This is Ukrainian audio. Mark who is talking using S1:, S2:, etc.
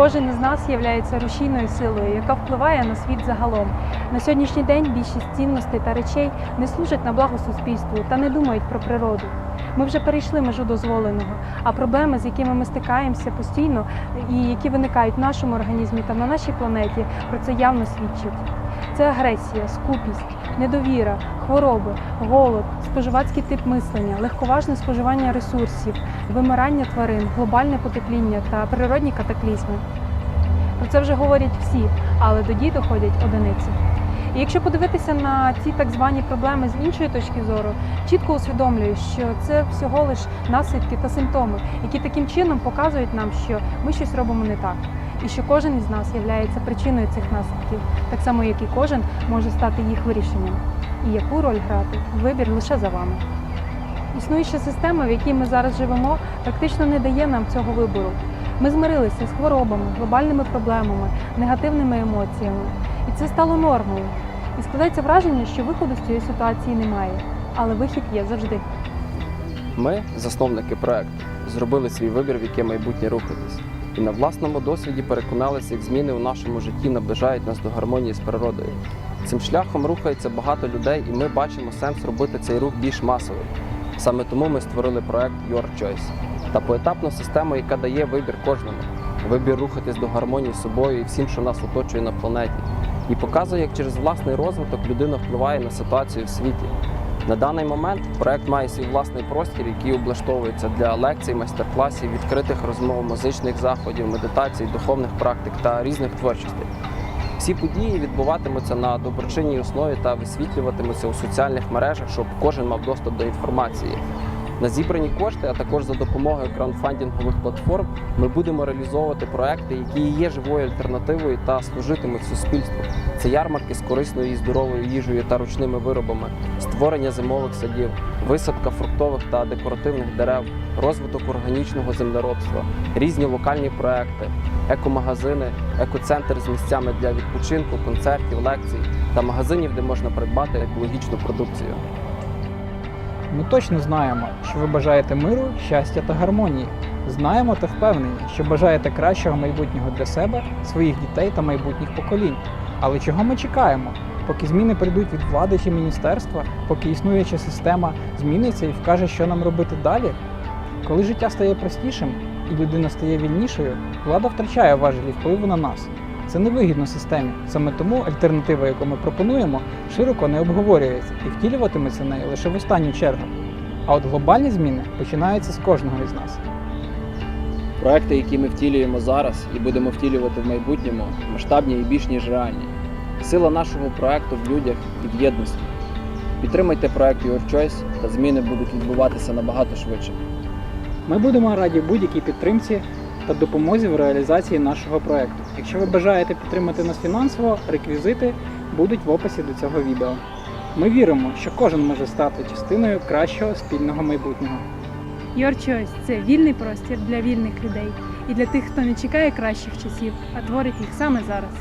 S1: Кожен із нас є рушійною силою, яка впливає на світ загалом. На сьогоднішній день більшість цінностей та речей не служать на благо суспільству та не думають про природу. Ми вже перейшли межу дозволеного, а проблеми, з якими ми стикаємося постійно і які виникають в нашому організмі та на нашій планеті, про це явно свідчать. Це агресія, скупість, недовіра, хвороби, голод, споживацький тип мислення, легковажне споживання ресурсів, вимирання тварин, глобальне потепління та природні катаклізми. Про це вже говорять всі, але до дій доходять одиниці. І якщо подивитися на ці так звані проблеми з іншої точки зору, чітко усвідомлюю, що це всього лиш наслідки та симптоми, які таким чином показують нам, що ми щось робимо не так, і що кожен із нас є причиною цих наслідків, так само як і кожен може стати їх вирішенням. І яку роль грати вибір лише за вами. Існуюча система, в якій ми зараз живемо, практично не дає нам цього вибору. Ми змирилися з хворобами, глобальними проблемами, негативними емоціями. І це стало нормою. І складається враження, що виходу з цієї ситуації немає, але вихід є завжди.
S2: Ми, засновники проекту, зробили свій вибір, в яке майбутнє рухатись. І на власному досвіді переконалися, як зміни у нашому житті наближають нас до гармонії з природою. Цим шляхом рухається багато людей, і ми бачимо сенс робити цей рух більш масовим. Саме тому ми створили проект Your Choice та поетапну систему, яка дає вибір кожному. Вибір рухатись до гармонії з собою і всім, що нас оточує на планеті, і показує, як через власний розвиток людина впливає на ситуацію в світі. На даний момент проект має свій власний простір, який облаштовується для лекцій, майстер-класів, відкритих розмов, музичних заходів, медитацій, духовних практик та різних творчостей. Всі події відбуватимуться на доброчинній основі та висвітлюватимуться у соціальних мережах, щоб кожен мав доступ до інформації. На зібрані кошти, а також за допомогою краундфандингових платформ, ми будемо реалізовувати проекти, які є живою альтернативою та служитимуть суспільству. Це ярмарки з корисною і здоровою їжею та ручними виробами, створення зимових садів, висадка фруктових та декоративних дерев, розвиток органічного землеробства, різні локальні проекти, екомагазини, екоцентр з місцями для відпочинку, концертів, лекцій та магазинів, де можна придбати екологічну продукцію.
S3: Ми точно знаємо, що ви бажаєте миру, щастя та гармонії. Знаємо та впевнені, що бажаєте кращого майбутнього для себе, своїх дітей та майбутніх поколінь. Але чого ми чекаємо? Поки зміни прийдуть від влади чи міністерства, поки існуюча система зміниться і вкаже, що нам робити далі? Коли життя стає простішим і людина стає вільнішою, влада втрачає важелі впливу на нас. Це невигідно системі. Саме тому альтернатива, яку ми пропонуємо, широко не обговорюється і втілюватиметься нею лише в останню чергу. А от глобальні зміни починаються з кожного із нас.
S4: Проекти, які ми втілюємо зараз і будемо втілювати в майбутньому, масштабні і більш ніж реальні. Сила нашого проекту в людях і в єдності. Підтримайте проект Your Choice, та зміни будуть відбуватися набагато швидше.
S3: Ми будемо раді будь-якій підтримці та допомозі в реалізації нашого проекту. Якщо ви бажаєте підтримати нас фінансово, реквізити будуть в описі до цього відео. Ми віримо, що кожен може стати частиною кращого спільного майбутнього.
S1: Your Choice – це вільний простір для вільних людей і для тих, хто не чекає кращих часів, а творить їх саме зараз.